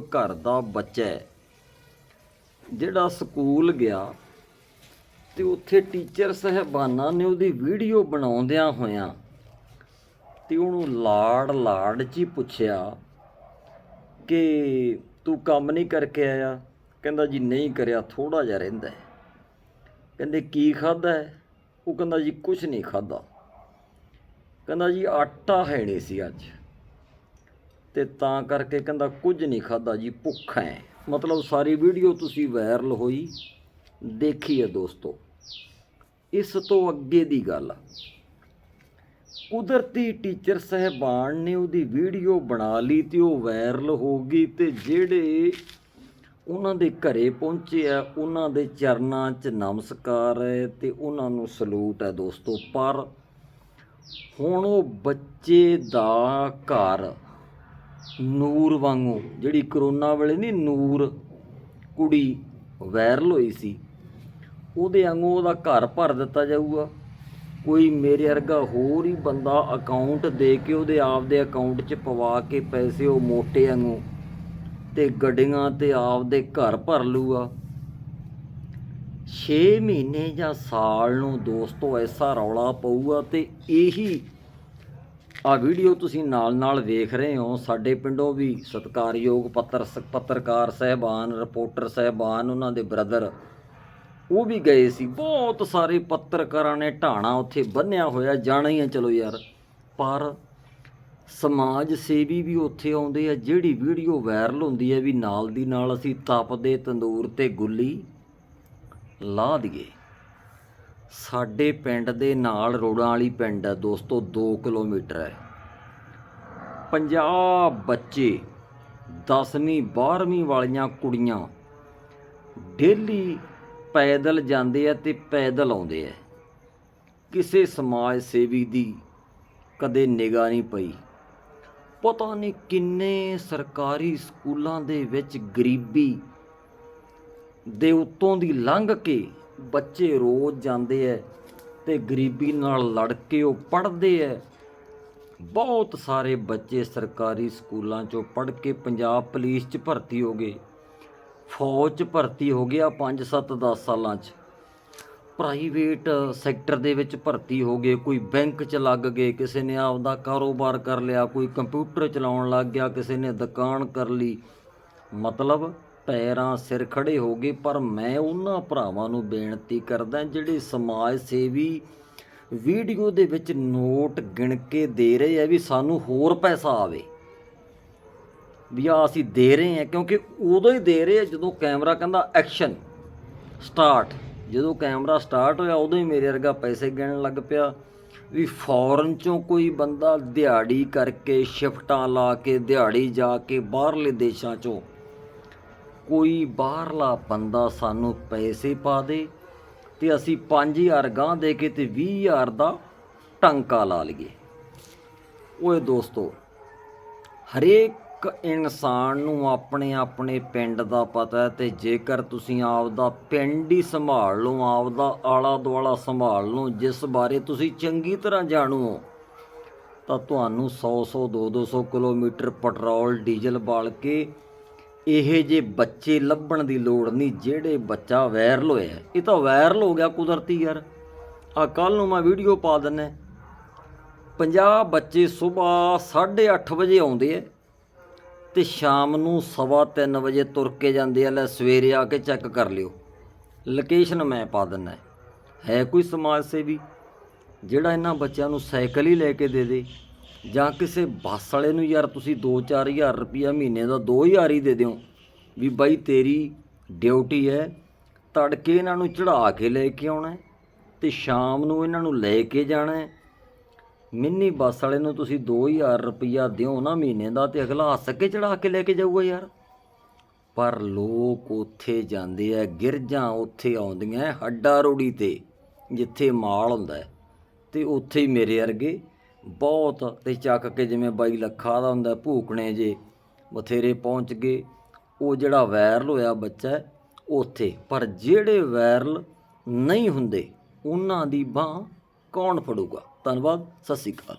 ਘਰ ਦਾ ਬੱਚਾ ਹੈ, ਜਿਹੜਾ ਸਕੂਲ ਗਿਆ ਤੇ ਉੱਥੇ ਟੀਚਰ ਸਹਿਬਾਨਾਂ ਨੇ ਉਹਦੀ ਵੀਡੀਓ ਬਣਾਉਂਦਿਆਂ ਹੋਇਆਂ ਤੇ ਉਹਨੂੰ ਲਾੜ ਲਾੜ 'ਚ ਹੀ ਪੁੱਛਿਆ ਕਿ ਤੂੰ ਕੰਮ ਨਹੀਂ ਕਰਕੇ ਆਇਆ? ਕਹਿੰਦਾ ਜੀ ਨਹੀਂ ਕਰਿਆ ਥੋੜਾ ਜਿਹਾ ਰਹਿੰਦਾ ਹੈ। ਕਹਿੰਦੇ ਕੀ ਖਾਦਾ ਉਹ ਕਹਿੰਦਾ ਜੀ ਕੁਝ ਨਹੀਂ ਖਾਦਾ ਕਹਿੰਦਾ ਜੀ ਆਟਾ ਹੈ ਨਹੀਂ ਸੀ ਅੱਜ। ਤੇ ਤਾਂ ਕਰਕੇ ਕਹਿੰਦਾ ਕੁਝ ਨਹੀਂ ਖਾਦਾ ਜੀ, ਭੁੱਖਾ ਹੈ ਮਤਲਬ ਸਾਰੀ ਵੀਡੀਓ ਤੁਸੀਂ ਵਾਇਰਲ ਹੋਈ, ਦੇਖੀ ਹੈ ਦੋਸਤੋ। ਇਸ ਤੋਂ ਅੱਗੇ ਦੀ ਗੱਲ ਕੁਦਰਤੀ ਟੀਚਰ ਸਹਿਬਾਨ ਨੇ ਉਹਦੀ ਵੀਡੀਓ ਬਣਾ ਲਈ ਤੇ ਉਹ ਵਾਇਰਲ ਹੋ ਗਈ ਤੇ ਜਿਹੜੇ ਉਹਨਾਂ ਦੇ ਘਰੇ ਪਹੁੰਚੇ ਆ, ਉਹਨਾਂ ਦੇ ਚਰਨਾਂ 'ਚ ਨਮਸਕਾਰ ਹੈ ਤੇ ਉਹਨਾਂ ਨੂੰ ਸਲੂਟ ਹੈ ਦੋਸਤੋ। ਪਰ ਹੁਣ ਉਹ ਬੱਚੇ ਦਾ ਘਰ ਨੂਰ ਵਾਂਗੂ, ਜਿਹੜੀ ਕਰੋਨਾ ਵੇਲੇ ਨਹੀਂ ਨੂਰ ਕੁੜੀ ਵਾਇਰਲ ਹੋਈ ਸੀ, ਉਹਦੇ ਵਾਂਗੂ ਉਹਦਾ ਘਰ ਭਰ ਦਿੱਤਾ ਜਾਊਗਾ। ਕੋਈ ਮੇਰੇ ਵਰਗਾ ਹੋਰ ਹੀ ਬੰਦਾ ਅਕਾਊਂਟ ਦੇ ਕੇ ਉਹਦੇ ਆਪ ਦੇ ਅਕਾਊਂਟ 'ਚ ਪਵਾ ਕੇ ਪੈਸੇ ਉਹ ਮੋਟੇ ਵਾਂਗੂ ਤੇ ਗੱਡੀਆਂ ਤੇ ਆਪਦੇ ਘਰ ਭਰ ਲੂਗਾ 6 ਮਹੀਨੇ ਜਾਂ ਸਾਲ ਨੂੰ ਦੋਸਤੋ ਐਸਾ ਰੌਲਾ ਪਊਗਾ ਤੇ ਇਹੀ ਆ ਵੀਡੀਓ ਤੁਸੀਂ ਨਾਲ ਨਾਲ ਵੇਖ ਰਹੇ ਹੋ। ਸਾਡੇ ਪਿੰਡੋਂ ਵੀ ਸਤਿਕਾਰਯੋਗ ਪੱਤਰ ਪੱਤਰਕਾਰ ਸਹਿਬਾਨ, ਰਿਪੋਰਟਰ ਸਹਿਬਾਨ, ਉਹਨਾਂ ਦੇ ਬ੍ਰਦਰ ਉਹ ਵੀ ਗਏ ਸੀ। ਬਹੁਤ ਸਾਰੇ ਪੱਤਰਕਾਰਾਂ ਨੇ ਢਾਣਾ ਉੱਥੇ ਬੰਨਿਆ ਹੋਇਆ। ਜਾਣਾ ਹੀ ਆ, ਚਲੋ ਯਾਰ। ਪਰ ਸਮਾਜ ਸੇਵੀ ਵੀ ਉੱਥੇ ਆਉਂਦੇ ਆ, ਜਿਹੜੀ ਵੀਡੀਓ ਵਾਇਰਲ ਹੁੰਦੀ ਹੈ ਵੀ ਨਾਲ ਦੀ ਨਾਲ ਅਸੀਂ ਤਪਦੇ, ਤੰਦੂਰ ਤੇ ਗੁੱਲੀ ਲਾ ਦਈਏ। ਸਾਡੇ ਪਿੰਡ ਦੇ ਨਾਲ ਰੋੜਾਂ ਵਾਲੀ ਪਿੰਡ ਹੈ ਦੋਸਤੋ 2 ਕਿਲੋਮੀਟਰ ਹੈ। 50 ਬੱਚੇ 10ਵੀਂ 12ਵੀਂ ਵਾਲੀਆਂ ਕੁੜੀਆਂ ਡੇਲੀ ਪੈਦਲ ਜਾਂਦੇ ਆ ਤੇ ਪੈਦਲ ਆਉਂਦੇ ਆ। ਕਿਸੇ ਸਮਾਜ ਸੇਵੀ ਦੀ ਕਦੇ ਨਿਗਾਹ ਨਹੀਂ ਪਈ। ਪਤਾ ਨਹੀਂ ਕਿੰਨੇ ਸਰਕਾਰੀ ਸਕੂਲਾਂ ਦੇ ਵਿੱਚ ਗਰੀਬੀ ਦੇ ਉੱਤੋਂ ਦੀ ਲੰਘ ਕੇ ਬੱਚੇ ਰੋਜ਼ ਜਾਂਦੇ ਐ ਤੇ ਗਰੀਬੀ ਨਾਲ ਲੜ ਕੇ ਉਹ ਪੜ੍ਹਦੇ ਐ। ਬਹੁਤ ਸਾਰੇ ਬੱਚੇ ਸਰਕਾਰੀ ਸਕੂਲਾਂ ਚੋਂ ਪੜ੍ਹ ਕੇ ਪੰਜਾਬ ਪੁਲਿਸ 'ਚ ਭਰਤੀ ਹੋ ਗਏ। ਫੌਜ 'ਚ ਭਰਤੀ ਹੋ ਗਿਆ 5 7 10 ਸਾਲਾਂ 'ਚ। ਪ੍ਰਾਈਵੇਟ ਸੈਕਟਰ ਦੇ ਵਿੱਚ ਭਰਤੀ ਹੋ ਗਏ, ਕੋਈ ਬੈਂਕ 'ਚ ਲੱਗ ਗਏ, ਕਿਸੇ ਨੇ ਆਪਦਾ ਕਾਰੋਬਾਰ ਕਰ ਲਿਆ, ਕੋਈ ਕੰਪਿਊਟਰ ਚਲਾਉਣ ਲੱਗ ਗਿਆ, ਕਿਸੇ ਨੇ ਦੁਕਾਨ ਕਰ ਲਈ। ਮਤਲਬ ਪੈਰਾਂ ਸਿਰ ਖੜੇ ਹੋ ਗਏ, ਪਰ ਮੈਂ ਉਹਨਾਂ ਭਰਾਵਾਂ ਨੂੰ ਬੇਨਤੀ ਕਰਦਾ ਜਿਹੜੇ ਸਮਾਜ ਸੇਵੀ ਵੀਡੀਓ ਦੇ ਵਿੱਚ ਨੋਟ ਗਿਣ ਕੇ ਦੇ ਰਹੇ ਆ ਵੀ ਸਾਨੂੰ ਹੋਰ ਪੈਸਾ ਆਵੇ। ਵੀ ਆ ਅਸੀਂ ਦੇ ਰਹੇ ਹਾਂ ਕਿਉਂਕਿ ਉਦੋਂ ਹੀ ਦੇ ਰਹੇ ਆ ਜਦੋਂ ਕੈਮਰਾ ਕਹਿੰਦਾ ਐਕਸ਼ਨ ਸਟਾਰਟ। ਜਦੋਂ ਕੈਮਰਾ ਸਟਾਰਟ ਹੋਇਆ, ਉਦੋਂ ਹੀ ਮੇਰੇ ਵਰਗਾ ਪੈਸੇ ਗਿਣਨ ਲੱਗ ਪਿਆ। ਵੀ ਫੌਰਨ ਚੋਂ ਕੋਈ ਬੰਦਾ ਦਿਹਾੜੀ ਕਰਕੇ, ਸ਼ਿਫਟਾਂ ਲਾ ਕੇ, ਦਿਹਾੜੀ ਜਾ ਕੇ ਬਾਹਰਲੇ ਦੇਸ਼ਾਂ ਚੋਂ ਕੋਈ ਬਾਹਰਲਾ ਬੰਦਾ ਸਾਨੂੰ ਪੈਸੇ ਪਾ ਦੇ ਤੇ ਅਸੀਂ 5000 ਗਾਂ ਦੇ ਕੇ ਤੇ 20000 ਦਾ ਟੰਕਾ ਲਾ ਲਈਏ। ਓਏ ਦੋਸਤੋ, ਹਰੇਕ ਇਨਸਾਨ ਨੂੰ ਆਪਣੇ ਆਪਣੇ ਪਿੰਡ ਦਾ ਪਤਾ ਹੈ ਤੇ ਜੇਕਰ ਤੁਸੀਂ ਆਪਦਾ ਪਿੰਡ ਹੀ ਸੰਭਾਲ ਲਓ, ਆਪਦਾ ਆਲਾ ਦੁਆਲਾ ਸੰਭਾਲ ਲਓ, ਜਿਸ ਬਾਰੇ ਤੁਸੀਂ ਚੰਗੀ ਤਰ੍ਹਾਂ ਜਾਣੂ ਹੋ, ਤਾਂ ਤੁਹਾਨੂੰ 100 100 2 200 ਕਿਲੋਮੀਟਰ ਪੈਟਰੋਲ, ਡੀਜ਼ਲ ਬਾਲ ਕੇ ਇਹ ਜੇ ਬੱਚੇ ਲੱਭਣ ਦੀ ਲੋੜ ਨਹੀਂ, ਜਿਹੜੇ ਬੱਚਾ ਵਾਇਰਲ ਹੋਇਆ ਇਹ ਤਾਂ ਵਾਇਰਲ ਹੋ ਗਿਆ ਕੁਦਰਤੀ ਯਾਰ। ਆ ਕੱਲ ਨੂੰ ਮੈਂ ਵੀਡੀਓ ਪਾ ਦਿੰਨਾ 50 ਬੱਚੇ ਸਵੇਰ 8:30 ਵਜੇ ਆਉਂਦੇ ਐ ਤੇ ਸ਼ਾਮ ਨੂੰ 3:30 ਵਜੇ ਤੁਰ ਕੇ ਜਾਂਦੇ ਆ, ਲੈ ਸਵੇਰੇ ਆ ਕੇ ਚੈੱਕ ਕਰ ਲਿਓ। ਲੋਕੇਸ਼ਨ ਮੈਂ ਪਾ ਦਿੰਨਾ ਹੈ ਕੋਈ ਸਮਾਜ ਸੇਵੀ? ਜਿਹੜਾ ਇਹਨਾਂ ਬੱਚਿਆਂ ਨੂੰ ਸਾਈਕਲ ਹੀ ਲੈ ਕੇ ਦੇ ਦੇ। ਜਾਂ ਕਿਸੇ ਬੱਸ ਵਾਲੇ ਨੂੰ ਯਾਰ ਤੁਸੀਂ 2-4000 ਰੁਪਇਆ ਮਹੀਨੇ ਦਾ 2000 ਹੀ ਦੇ ਦਿਓ ਵੀ ਬਾਈ ਤੇਰੀ ਡਿਊਟੀ ਹੈ, ਤੜਕੇ ਇਹਨਾਂ ਨੂੰ ਚੜਾ ਕੇ ਲੈ ਕੇ ਆਉਣਾ ਹੈ ਤੇ ਸ਼ਾਮ ਨੂੰ ਇਹਨਾਂ ਨੂੰ ਲੈ ਕੇ ਜਾਣਾ ਮਿੰਨੀ ਬੱਸ ਵਾਲੇ ਨੂੰ ਤੁਸੀਂ 2000 ਰੁਪਇਆ ਦਿਓ ਨਾ ਮਹੀਨੇ ਦਾ ਤੇ ਅਗਲਾ ਹੱਸ ਕੇ ਚੜਾ ਕੇ ਲੈ ਕੇ ਜਾਊਗਾ ਯਾਰ। ਪਰ ਲੋਕ ਉੱਥੇ ਜਾਂਦੇ ਆ, ਗਿਰਜਾਂ ਉੱਥੇ ਆਉਂਦੀਆਂ ਹੱਡਾ ਰੋੜੀ ਤੇ, ਜਿੱਥੇ ਮਾਲ ਹੁੰਦਾ ਹੈ ਤੇ ਉੱਥੇ ਹੀ ਮੇਰੇ ਵਰਗੇ ਬਹੁਤ ਤੇ ਚੱਕ ਕੇ ਜਿਵੇਂ ਬਾਈ ਲੱਖਾ ਦਾ ਹੁੰਦਾ ਭੂਕਣੇ ਜੇ ਬਥੇਰੇ ਪਹੁੰਚ ਗਏ। ਉਹ ਜਿਹੜਾ ਵਾਇਰਲ ਹੋਇਆ ਬੱਚਾ ਹੈ, ਉੱਥੇ। ਪਰ ਜਿਹੜੇ ਵਾਇਰਲ ਨਹੀਂ ਹੁੰਦੇ ਉਹਨਾਂ ਦੀ ਬਾਹ ਕੌਣ ਫੜੂਗਾ? ਧੰਨਵਾਦ ਸਤਿ ਸ਼੍ਰੀ ਅਕਾਲ।